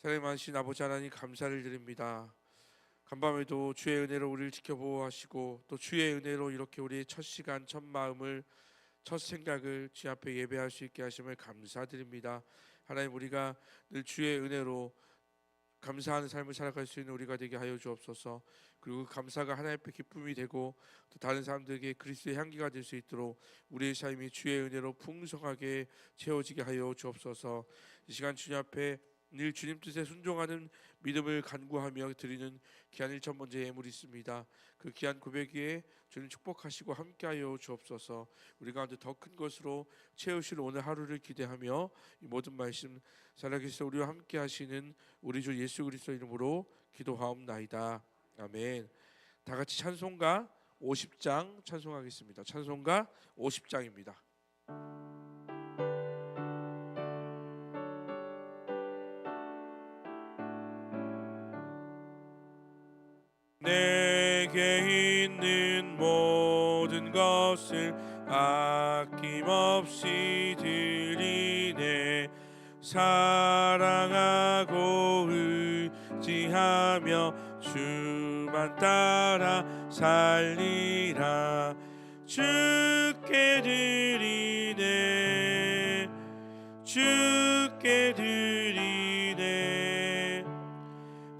사랑의 많으신 아버지 하나님 감사를 드립니다. 간밤에도 주의 은혜로 우리를 지켜보호하시고 또 주의 은혜로 이렇게 우리의 첫 시간 첫 마음을 첫 생각을 주 앞에 예배할 수 있게 하심을 감사드립니다. 하나님 우리가 늘 주의 은혜로 감사하는 삶을 살아갈 수 있는 우리가 되게 하여 주옵소서. 그리고 그 감사가 하나님 앞에 기쁨이 되고 또 다른 사람들에게 그리스도의 향기가 될 수 있도록 우리의 삶이 주의 은혜로 풍성하게 채워지게 하여 주옵소서. 이 시간 주님 앞에 늘 주님 뜻에 순종하는 믿음을 간구하며 드리는 귀한 일천 번째 예물이 있습니다. 그 귀한 고백 위에 주님 축복하시고 함께하여 주옵소서. 우리 가운데 더 큰 것으로 채우실 오늘 하루를 기대하며 이 모든 말씀 살아계셔 우리와 함께하시는 우리 주 예수 그리스도 이름으로 기도하옵나이다. 아멘. 다 같이 찬송가 50장 찬송하겠습니다. 찬송가 50장입니다. 내게 있는 모든 것을 아낌없이 드리네. 사랑하고 의지하며 주만 따라 살리라. 주께 드리네. 주께 드리네.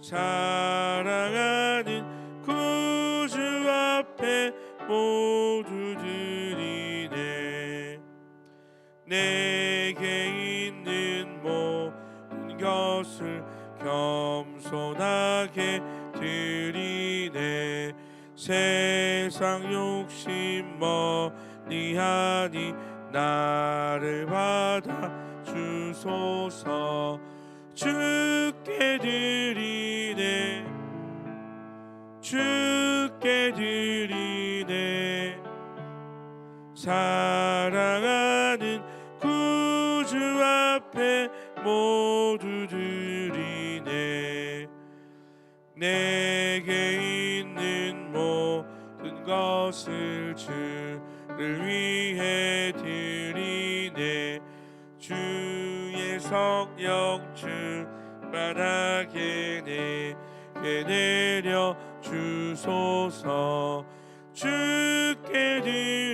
사랑하는 모두 드리네. 내게 있는 모든 것을 겸손하게 드리네. 세상 욕심 멀리하니 나를 받아 주소서. 주께 드리네. 주 사랑하는 구주 앞에 모두 드리네. 내게 있는 모든 것을 주를 위해 드리네. 주의 성령 충만하게 내게 내려 주소서. 주께 드리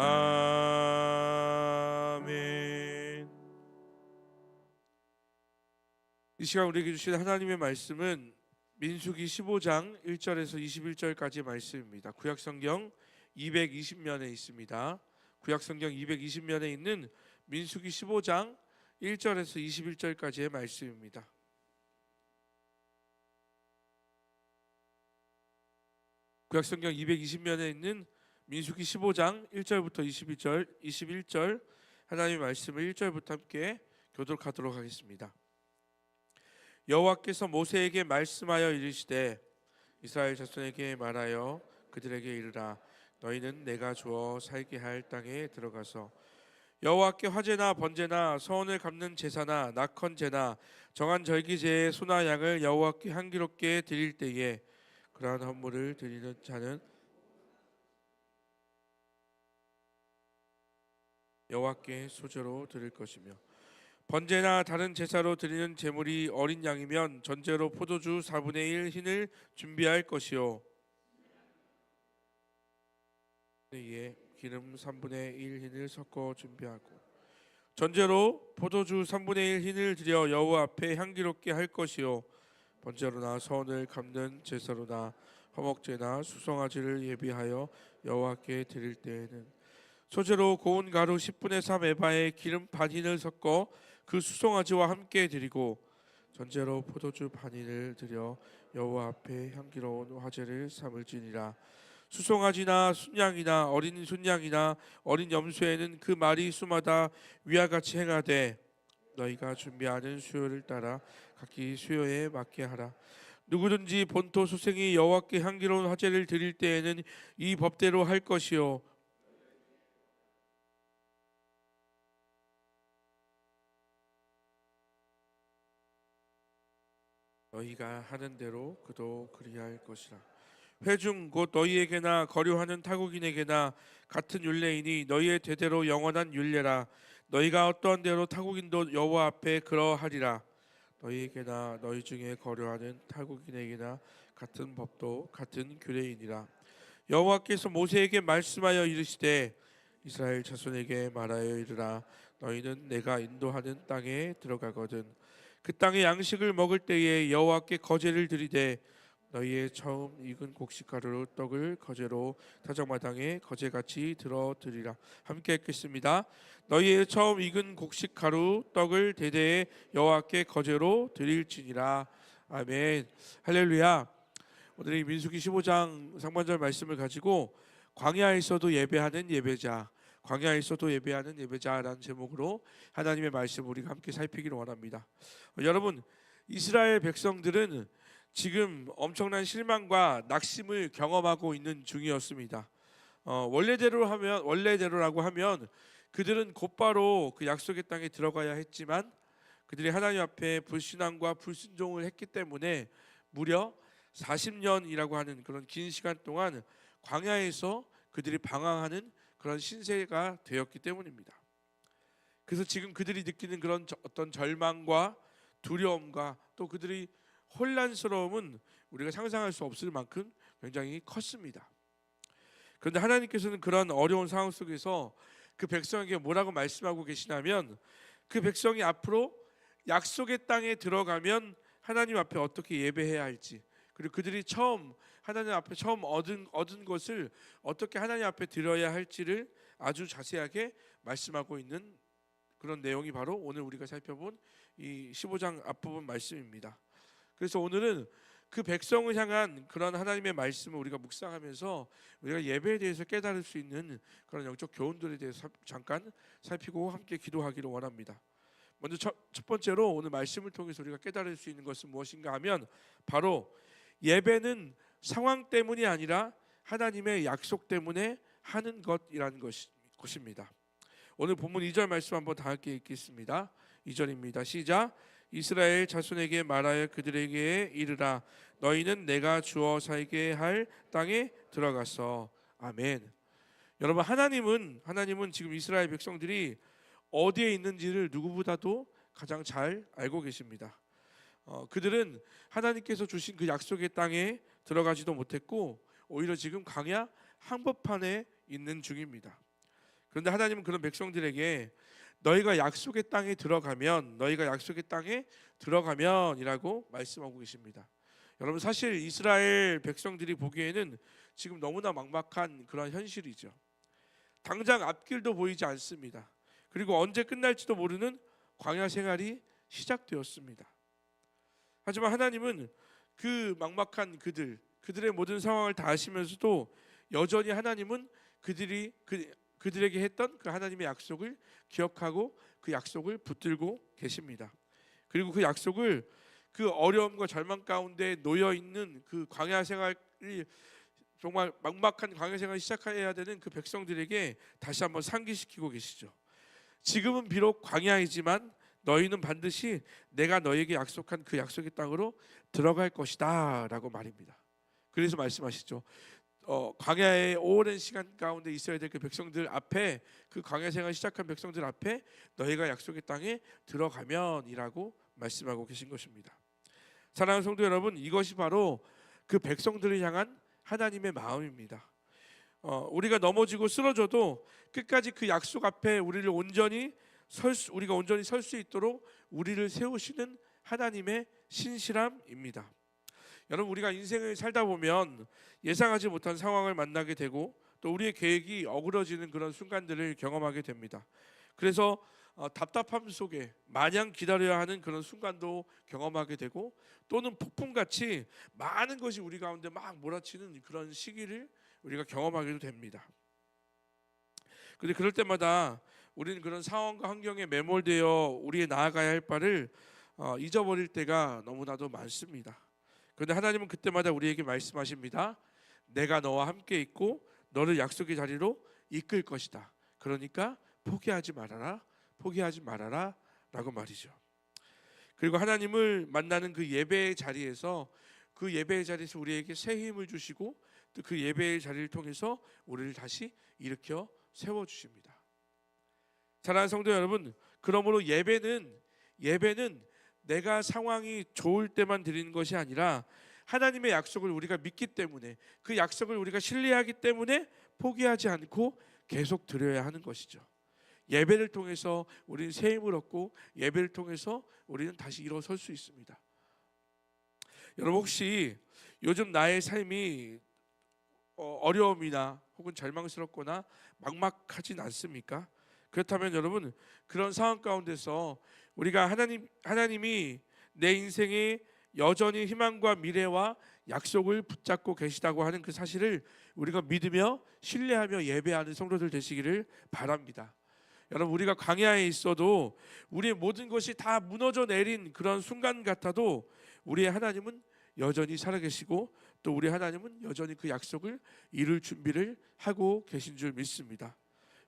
아멘 이 시간 우리에게 주신 하나님의 말씀은 민수기 15장 1절에서 21절까지 말씀입니다. 구약 성경 220면에 있습니다. 구약 성경 220면에 있는 민수기 15장 1절에서 21절까지의 말씀입니다. 구약 성경 220면에 있는 민수기 15장 1절부터 21절 21절 하나님의 말씀을 1절부터 함께 교독하도록 하겠습니다. 여호와께서 모세에게 말씀하여 이르시되 이스라엘 자손에게 말하여 그들에게 이르라 너희는 내가 주어 살게 할 땅에 들어가서 여호와께 화제나 번제나 서원을 갚는 제사나 낙헌 제나 정한 절기제의 소나 양을 여호와께 향기롭게 드릴 때에 그러한 헌물을 드리는 자는 여호와께 소재로 드릴 것이며 번제나 다른 제사로 드리는 제물이 어린 양이면 전제로 포도주 4분의 1 흰을 준비할 것이요. 이에 기름 3분의 1 흰을 섞어 준비하고 전제로 포도주 3분의 1 흰을 들여 여호와 앞에 향기롭게 할 것이요. 번제로나 선을 갚는 제사로나 허목제나 수송아지를 예비하여 여호와께 드릴 때에는 소재로 고운 가루 10분의 3 에바에 기름 반 흰을 섞어 그 수송아지와 함께 드리고 전제로 포도주 반 흰을 들여 여호와 앞에 향기로운 화제를 삼을지니라. 수송아지나 순양이나 어린 순양이나 어린 염소에는 그 마리 수마다 위와 같이 행하되 너희가 준비하는 수요를 따라 각기 수요에 맞게 하라. 누구든지 본토 수생이 여호와께 향기로운 화제를 드릴 때에는 이 법대로 할 것이요 너희가 하는 대로 그도 그리할 것이라. 회중 곧 너희에게나 거류하는 타국인에게나 같은 율례이니 너희의 대대로 영원한 율례라. 너희가 어떠한 대로 타국인도 여호와 앞에 그러하리라. 너희에게나 너희 중에 거류하는 타국인에게나 같은 법도 같은 규례이니라. 여호와께서 모세에게 말씀하여 이르시되 이스라엘 자손에게 말하여 이르라. 너희는 내가 인도하는 땅에 들어가거든 그 땅의 양식을 먹을 때에 여호와께 거제를 드리되 너희의 처음 익은 곡식가루로 떡을 거제로 타작마당에 거제같이 들어 드리라. 함께 읽겠습니다. 너희의 처음 익은 곡식가루 떡을 대대에 여호와께 거제로 드릴지니라. 아멘. 할렐루야. 오늘 이 민수기 15장 상반절 말씀을 가지고 광야에서도 예배하는 예배자 광야에서도 예배하는 예배자라는 제목으로 하나님의 말씀을 우리가 함께 살피기를 원합니다 어, 여러분 이스라엘 백성들은 지금 엄청난 실망과 낙심을 경험하고 있는 중이었습니다. 어, 원래대로 하면 원래대로라고 하면 그들은 곧바로 그 약속의 땅에 들어가야 했지만 그들이 하나님 앞에 불신앙과 불순종을 했기 때문에 무려 40년이라고 하는 그런 긴 시간 동안 광야에서 그들이 방황하는 그런 신세가 되었기 때문입니다. 그래서 지금 그들이 느끼는 그런 저- 어떤 절망과 두려움과 또 그들이 혼란스러움은 우리가 상상할 수 없을 만큼 굉장히 컸습니다. 그런데 하나님께서는 그런 어려운 상황 속에서 그 백성에게 뭐라고 말씀하고 계시냐면 그 백성이 앞으로 약속의 땅에 들어가면 하나님 앞에 어떻게 예배해야 할지 그리고 그들이 처음 하나님 앞에 처음 얻은 얻은 것을 어떻게 하나님 앞에 드려야 할지를 아주 자세하게 말씀하고 있는 그런 내용이 바로 오늘 우리가 살펴본 이 15장 앞부분 말씀입니다. 그래서 오늘은 그 백성을 향한 그런 하나님의 말씀을 우리가 묵상하면서 우리가 예배에 대해서 깨달을 수 있는 그런 영적 교훈들에 대해서 살- 잠깐 살피고 함께 기도하기를 원합니다. 먼저 첫, 첫 번째로 오늘 말씀을 통해서 우리가 깨달을 수 있는 것은 무엇인가 하면 바로 예배는 상황 때문이 아니라 하나님의 약속 때문에 하는 것이라는 것이, 것입니다. 오늘 본문 2절 말씀 한번 다 함께 읽겠습니다. 2절입니다. 시작. 이스라엘 자손에게 말하여 그들에게 이르라 너희는 내가 주어 살게 할 땅에 들어가서 아멘. 여러분 하나님은 하나님은 지금 이스라엘 백성들이 어디에 있는지를 누구보다도 가장 잘 알고 계십니다. 어, 그들은 하나님께서 주신 그 약속의 땅에 들어가지도 못했고 오히려 지금 광야 한복판에 있는 중입니다. 그런데 하나님은 그런 백성들에게 너희가 약속의 땅에 들어가면 너희가 약속의 땅에 들어가면이라고 말씀하고 계십니다. 여러분 사실 이스라엘 백성들이 보기에는 지금 너무나 막막한 그런 현실이죠. 당장 앞길도 보이지 않습니다. 그리고 언제 끝날지도 모르는 광야 생활이 시작되었습니다. 하지만 하나님은 그 막막한 그들, 그들의 모든 상황을 다 아시면서도 여전히 하나님은 그들이 그, 그들에게 했던 그 하나님의 약속을 기억하고 그 약속을 붙들고 계십니다. 그리고 그 약속을 그 어려움과 절망 가운데 놓여 있는 그 광야 생활이 정말 막막한 광야 생활을 시작해야 되는 그 백성들에게 다시 한번 상기시키고 계시죠. 지금은 비록 광야이지만 너희는 반드시 내가 너에게 약속한 그 약속의 땅으로 들어갈 것이다라고 말입니다. 그래서 말씀하시죠. 어, 광야의 오랜 시간 가운데 있어야 될 그 백성들 앞에 그 광야 생활 시작한 백성들 앞에 너희가 약속의 땅에 들어가면이라고 말씀하고 계신 것입니다. 사랑하는 성도 여러분, 이것이 바로 그 백성들을 향한 하나님의 마음입니다. 어, 우리가 넘어지고 쓰러져도 끝까지 그 약속 앞에 우리를 온전히 설 수, 우리가 온전히 설 수 있도록 우리를 세우시는 하나님의 신실함입니다. 여러분 우리가 인생을 살다 보면 예상하지 못한 상황을 만나게 되고 또 우리의 계획이 어그러지는 그런 순간들을 경험하게 됩니다. 그래서 어, 답답함 속에 마냥 기다려야 하는 그런 순간도 경험하게 되고 또는 폭풍같이 많은 것이 우리 가운데 막 몰아치는 그런 시기를 우리가 경험하게도 됩니다. 근데 그럴 때마다 우리는 그런 상황과 환경에 매몰되어 우리의 나아가야 할 바를 어, 잊어버릴 때가 너무나도 많습니다. 그런데 하나님은 그때마다 우리에게 말씀하십니다. 내가 너와 함께 있고 너를 약속의 자리로 이끌 것이다. 그러니까 포기하지 말아라. 포기하지 말아라. 라고 말이죠. 그리고 하나님을 만나는 그 예배의 자리에서 그 예배의 자리에서 우리에게 새 힘을 주시고 또 그 예배의 자리를 통해서 우리를 다시 일으켜 세워 주십니다. 사랑하는 성도 여러분, 그러므로 예배는 예배는 내가 상황이 좋을 때만 드리는 것이 아니라 하나님의 약속을 우리가 믿기 때문에 그 약속을 우리가 신뢰하기 때문에 포기하지 않고 계속 드려야 하는 것이죠. 예배를 통해서 우리는 새 힘을 얻고 예배를 통해서 우리는 다시 일어설 수 있습니다. 여러분 혹시 요즘 나의 삶이 어, 어려움이나 혹은 절망스럽거나 막막하진 않습니까? 그렇다면 여러분 그런 상황 가운데서 우리가 하나님 하나님이 내 인생에 여전히 희망과 미래와 약속을 붙잡고 계시다고 하는 그 사실을 우리가 믿으며 신뢰하며 예배하는 성도들 되시기를 바랍니다. 여러분 우리가 광야에 있어도 우리의 모든 것이 다 무너져 내린 그런 순간 같아도 우리의 하나님은 여전히 살아계시고 또 우리 하나님은 여전히 그 약속을 이룰 준비를 하고 계신 줄 믿습니다.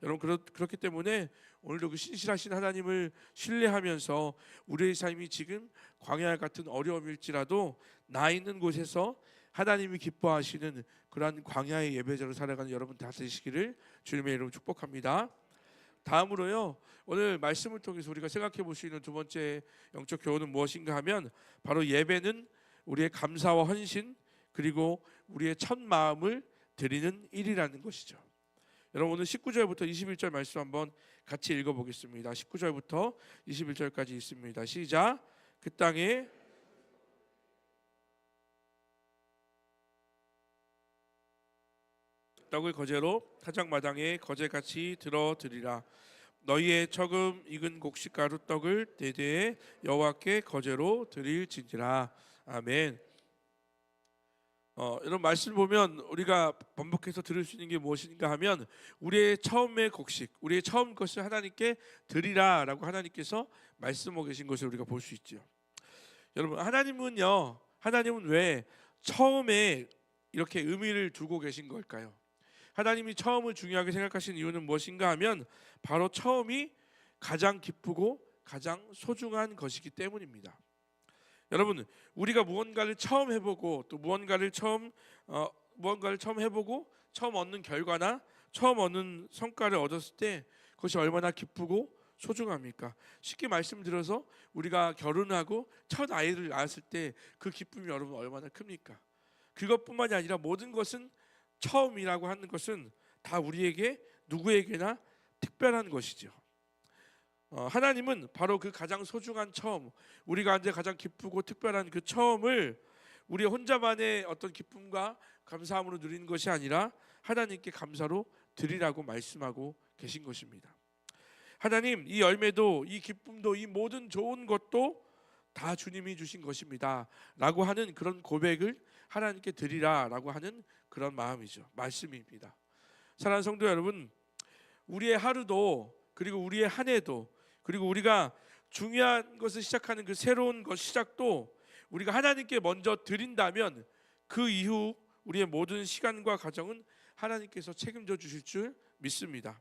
여러분 그렇, 그렇기 때문에 오늘도 그 신실하신 하나님을 신뢰하면서 우리의 삶이 지금 광야 같은 어려움일지라도 나 있는 곳에서 하나님이 기뻐하시는 그러한 광야의 예배자로 살아가는 여러분 다 되시기를 주님의 이름으로 축복합니다. 다음으로요 오늘 말씀을 통해서 우리가 생각해 볼 수 있는 두 번째 영적 교훈은 무엇인가 하면 바로 예배는 우리의 감사와 헌신 그리고 우리의 첫 마음을 드리는 일이라는 것이죠. 여러분 오늘 19절부터 21절 말씀 한번 같이 읽어보겠습니다. 19절부터 21절까지 있습니다. 시작. 그 땅에 떡을 거제로 타작마당에 거제같이 들어드리라. 너희의 처금 익은 곡식가루 떡을 대대에 여호와께 거제로 드릴지니라. 아멘. 어, 이런 말씀 보면 우리가 반복해서 들을 수 있는 게 무엇인가 하면 우리의 처음의 곡식, 우리의 처음 것을 하나님께 드리라라고 하나님께서 말씀하고 계신 것을 우리가 볼 수 있죠. 여러분 하나님은요, 하나님은 왜 처음에 이렇게 의미를 두고 계신 걸까요? 하나님이 처음을 중요하게 생각하신 이유는 무엇인가 하면 바로 처음이 가장 기쁘고 가장 소중한 것이기 때문입니다. 여러분 우리가 무언가를 처음 해보고 또 무언가를 처음 어, 무언가를 처음 해보고 처음 얻는 결과나 처음 얻는 성과를 얻었을 때 그것이 얼마나 기쁘고 소중합니까? 쉽게 말씀드려서 우리가 결혼하고 첫 아이를 낳았을 때 그 기쁨이 여러분 얼마나 큽니까? 그것뿐만이 아니라 모든 것은 처음이라고 하는 것은 다 우리에게 누구에게나 특별한 것이죠. 어, 하나님은 바로 그 가장 소중한 처음, 우리가 이제 가장 기쁘고 특별한 그 처음을 우리 혼자만의 어떤 기쁨과 감사함으로 누리는 것이 아니라 하나님께 감사로 드리라고 말씀하고 계신 것입니다. 하나님, 이 열매도 이 기쁨도 이 모든 좋은 것도 다 주님이 주신 것입니다.라고 하는 그런 고백을 하나님께 드리라 라고 하는 그런 마음이죠. 말씀입니다. 사랑하는 성도 여러분, 우리의 하루도 그리고 우리의 한 해도 그리고 우리가 중요한 것을 시작하는 그 새로운 것 시작도 우리가 하나님께 먼저 드린다면 그 이후 우리의 모든 시간과 과정은 하나님께서 책임져 주실 줄 믿습니다.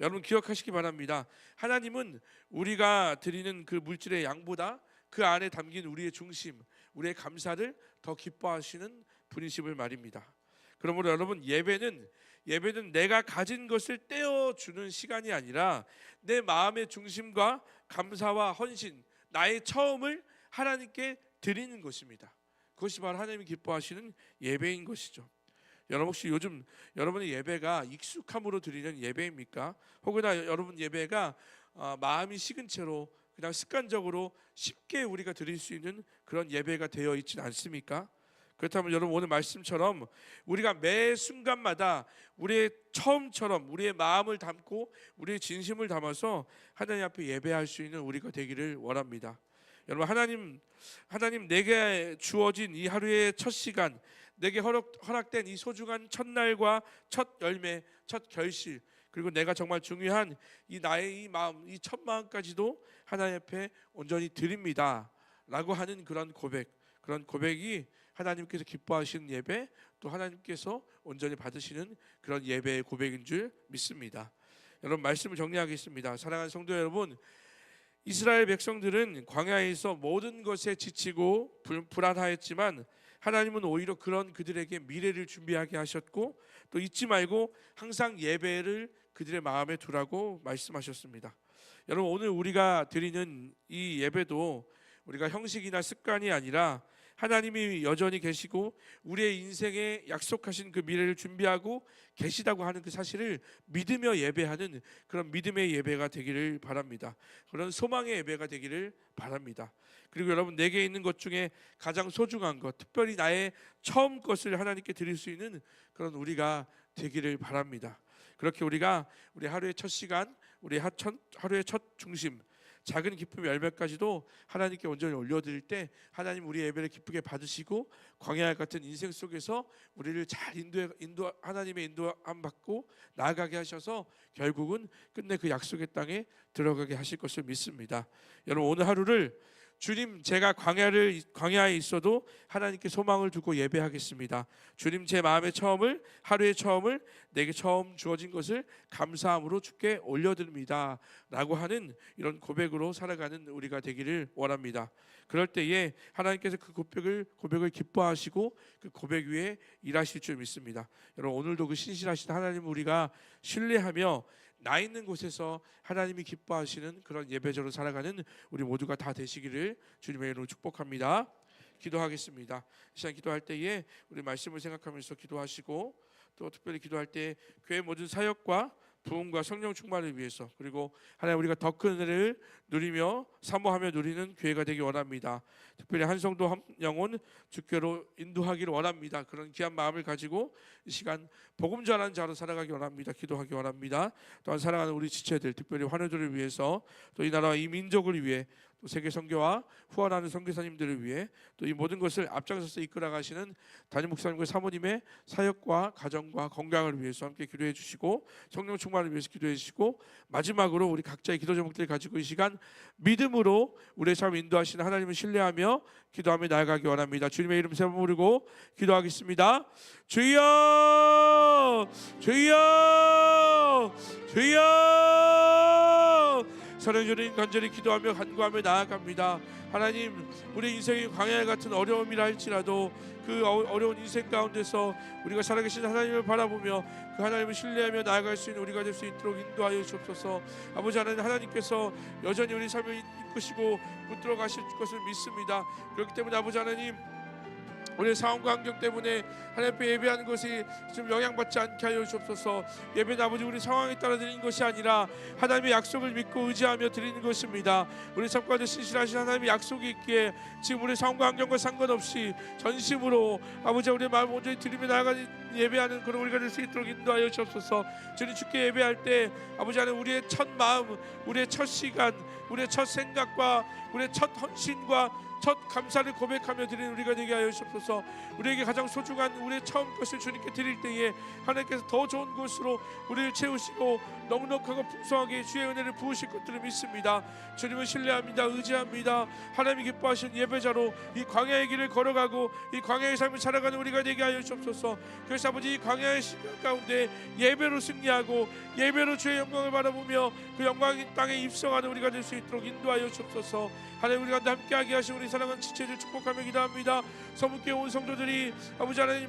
여러분 기억하시기 바랍니다. 하나님은 우리가 드리는 그 물질의 양보다 그 안에 담긴 우리의 중심, 우리의 감사를 더 기뻐하시는 분이심을 말입니다. 그러므로 여러분 예배는 예배는 내가 가진 것을 떼어 주는 시간이 아니라 내 마음의 중심과 감사와 헌신, 나의 처음을 하나님께 드리는 것입니다. 그것이 바로 하나님이 기뻐하시는 예배인 것이죠. 여러분 혹시 요즘 여러분의 예배가 익숙함으로 드리는 예배입니까? 혹은 여러분 예배가 어, 마음이 식은 채로 그냥 습관적으로 쉽게 우리가 드릴 수 있는 그런 예배가 되어 있지는 않습니까? 그렇다면 여러분 오늘 말씀처럼 우리가 매 순간마다 우리의 처음처럼 우리의 마음을 담고 우리의 진심을 담아서 하나님 앞에 예배할 수 있는 우리가 되기를 원합니다. 여러분 하나님 하나님 내게 주어진 이 하루의 첫 시간 내게 허락, 허락된 이 소중한 첫날과 첫 열매 첫 결실 그리고 내가 정말 중요한 이 나의 이 마음 이 첫 마음까지도 하나님 앞에 온전히 드립니다 라고 하는 그런 고백 그런 고백이 하나님께서 기뻐하시는 예배 또 하나님께서 온전히 받으시는 그런 예배의 고백인 줄 믿습니다. 여러분 말씀을 정리하겠습니다. 사랑하는 성도 여러분, 이스라엘 백성들은 광야에서 모든 것에 지치고 불, 불안하였지만 하나님은 오히려 그런 그들에게 미래를 준비하게 하셨고 또 잊지 말고 항상 예배를 그들의 마음에 두라고 말씀하셨습니다. 여러분 오늘 우리가 드리는 이 예배도 우리가 형식이나 습관이 아니라 하나님이 여전히 계시고 우리의 인생에 약속하신 그 미래를 준비하고 계시다고 하는 그 사실을 믿으며 예배하는 그런 믿음의 예배가 되기를 바랍니다. 그런 소망의 예배가 되기를 바랍니다. 그리고 여러분 내게 있는 것 중에 가장 소중한 것, 특별히 나의 처음 것을 하나님께 드릴 수 있는 그런 우리가 되기를 바랍니다. 그렇게 우리가 우리 하루의 첫 시간, 우리 하루의 첫 중심, 작은 기쁨 열매까지도 하나님께 온전히 올려드릴 때 하나님 우리 예배를 기쁘게 받으시고 광야 같은 인생 속에서 우리를 잘 인도 인도 하나님의 인도함 받고 나아가게 하셔서 결국은 끝내 그 약속의 땅에 들어가게 하실 것을 믿습니다. 여러분 오늘 하루를 주님 제가 광야를 광야에 있어도 하나님께 소망을 두고 예배하겠습니다. 주님 제 마음의 처음을 하루의 처음을 내게 처음 주어진 것을 감사함으로 주께 올려드립니다라고 하는 이런 고백으로 살아가는 우리가 되기를 원합니다. 그럴 때에 하나님께서 그 고백을 고백을 기뻐하시고 그 고백 위에 일하실 줄 믿습니다. 여러분 오늘도 그 신실하신 하나님 우리가 신뢰하며 나 있는 곳에서 하나님이 기뻐하시는 그런 예배자로 살아가는 우리 모두가 다 되시기를 주님의 이름으로 축복합니다. 기도하겠습니다. 시간 기도할 때에 우리 말씀을 생각하면서 기도하시고 또 특별히 기도할 때 교회 모든 사역과 부흥과 성령 충만을 위해서 그리고 하나님 우리가 더 큰 은혜를 누리며 사모하며 누리는 교회가 되기 원합니다. 특별히 한 성도 한 영혼 주께로 인도하기를 원합니다. 그런 귀한 마음을 가지고 이 시간 복음 전하는 자로 살아가기 원합니다. 기도하기 원합니다. 또한 사랑하는 우리 지체들 특별히 환우들을 위해서 또 이 나라와 이 민족을 위해 또 세계 선교와 후원하는 선교사님들을 위해 또 이 모든 것을 앞장서서 이끌어 가시는 담임 목사님과 사모님의 사역과 가정과 건강을 위해서 함께 기도해 주시고 성령 충만을 위해서 기도해 주시고 마지막으로 우리 각자의 기도 제목들을 가지고 이 시간 믿음으로 우리의 삶 인도하시는 하나님을 신뢰하며 기도하며 나아가기 원합니다. 주님의 이름 세번 부르고 기도하겠습니다. 주여 주여 주여 사랑 주님 간절히 기도하며 간구하며 나아갑니다. 하나님 우리 인생이 광야 같은 어려움이라 할지라도 그 어- 어려운 인생 가운데서 우리가 살아계신 하나님을 바라보며 그 하나님을 신뢰하며 나아갈 수 있는 우리가 될 수 있도록 인도하여 주옵소서. 아버지 하나님 하나님께서 여전히 우리 삶을 이끄시고 붙들어 가실 것을 믿습니다. 그렇기 때문에 아버지 하나님 우리의 상황과 환경 때문에 하나님 앞에 예배하는 것이 좀 영향받지 않게 하여 주옵소서. 예배는 아버지 우리 상황에 따라 드리는 것이 아니라 하나님의 약속을 믿고 의지하며 드리는 것입니다. 우리 삶 가운데 신실하신 하나님의 약속이 있기에 지금 우리 상황과 환경과 상관없이 전심으로 아버지 우리의 마음 온전히 드리며 나아가는 예배하는 그런 우리가 될 수 있도록 인도하여 주옵소서. 주님 주께 예배할 때 아버지 하나님 우리의 첫 마음 우리의 첫 시간 우리의 첫 생각과 우리의 첫 헌신과 첫 감사를 고백하며 드리는 우리가 되게 하여 주옵소서. 우리에게 가장 소중한 우리의 처음 것을 주님께 드릴 때에 하나님께서 더 좋은 것으로 우리를 채우시고 넉넉하고 풍성하게 주의 은혜를 부으실 것들을 믿습니다. 주님을 신뢰합니다. 의지합니다. 하나님이 기뻐하신 예배자로 이 광야의 길을 걸어가고 이 광야의 삶을 살아가는 우리가 되게 하여 주옵소서. 그래서 아버지 이 광야의 시간 가운데 예배로 승리하고 예배로 주의 영광을 바라보며 그 영광의 땅에 입성하는 우리가 될 수 있도록 인도하여 주옵소서. 하나님 우리가 함께하게 하신 우리 사랑하는 지체들 축복하며 기도합니다. 서문께 온 성도들이 아버지 하나님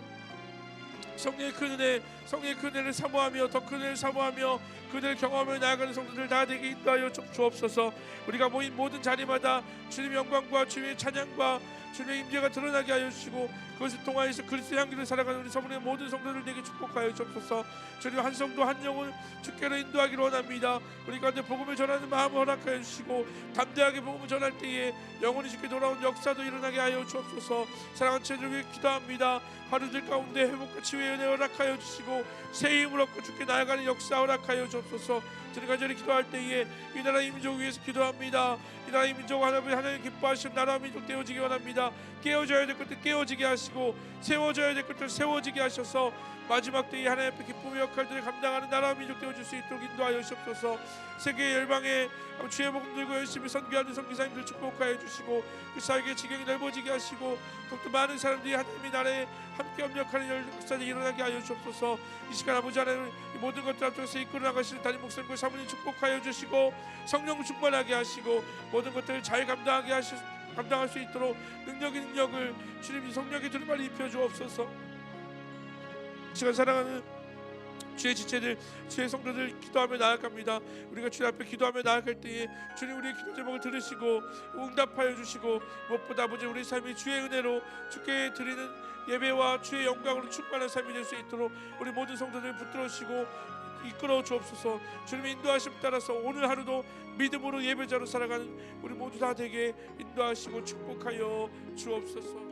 성령의 큰 은혜, 성령의 큰 은혜를 사모하며 더 큰 은혜를 사모하며 그들을 경험하며 나아가는 성도들 다 되게 인도하여 주- 주옵소서. 우리가 모인 모든 자리마다 주님의 영광과 주님의 찬양과 주님의 임재가 드러나게 하여 주시고 그것을 통하여서 그리스도 향기를 살아가는 우리 서문의 모든 성도들 내게 축복하여 주옵소서. 주님 한 성도 한 영혼 주께로 인도하기를 원합니다. 우리 가운데 복음을 전하는 마음을 허락하여 주시고 담대하게 복음을 전할 때에 영혼이 주께 돌아온 역사도 일어나게 하여 주옵소서. 사랑하는 위해 기도합니다. 하루들 가운데 회복과 치유의 은혜 허락하여 주시고 새 힘을 얻고 주께 나아가는 역사 허락하여 주옵소서. 주님 간절히 기도할 때에 이 나라 이 민족 위해서 기도합니다 이이 민족 하나님 하나님 기뻐하시는 나라 민족 되어지기 원합니다. 깨어져야 될 것들 깨어지게 하시고 세워져야 될 것들 세워지게 하셔서 마지막 때에 하나님 앞에 기쁨의 역할들을 감당하는 나라 민족 되어줄 수 있도록 인도하여 주옵소서. 세계 열방에 주의 복음 들고 열심히 선교하는 선교사님들 축복하여 주시고 그 사회의 지경이 넓어지게 하시고 더욱더 많은 사람들이 하나님의 나라에 함께 협력하는 역사들이 일어나게 하여 주옵소서. 이 시간 아버지 하나님 이 모든 것들 앞에서 이끌어 나가시는 담임 목사님과 사모님 축복하여 주시고 성령 충만하게 하시고 모든 것들을 잘 감당하게 하시 감당할 수 있도록 능력의 능력을 주님이 성령의 두루마리 입혀 주옵소서 이 시간 사랑하는 주의 지체들, 주의 성도들 기도하며 나아갑니다. 우리가 주님 앞에 기도하며 나아갈 때에 주님 우리의 기도 제목을 들으시고 응답하여 주시고 무엇보다 아버지 우리 삶이 주의 은혜로 주께 드리는 예배와 주의 영광으로 충만한 삶이 될 수 있도록 우리 모든 성도들 붙들어 주시고 이끌어 주옵소서. 주님의 인도하심 따라서 오늘 하루도 믿음으로 예배자로 살아가는 우리 모두 다 되게 인도하시고 축복하여 주옵소서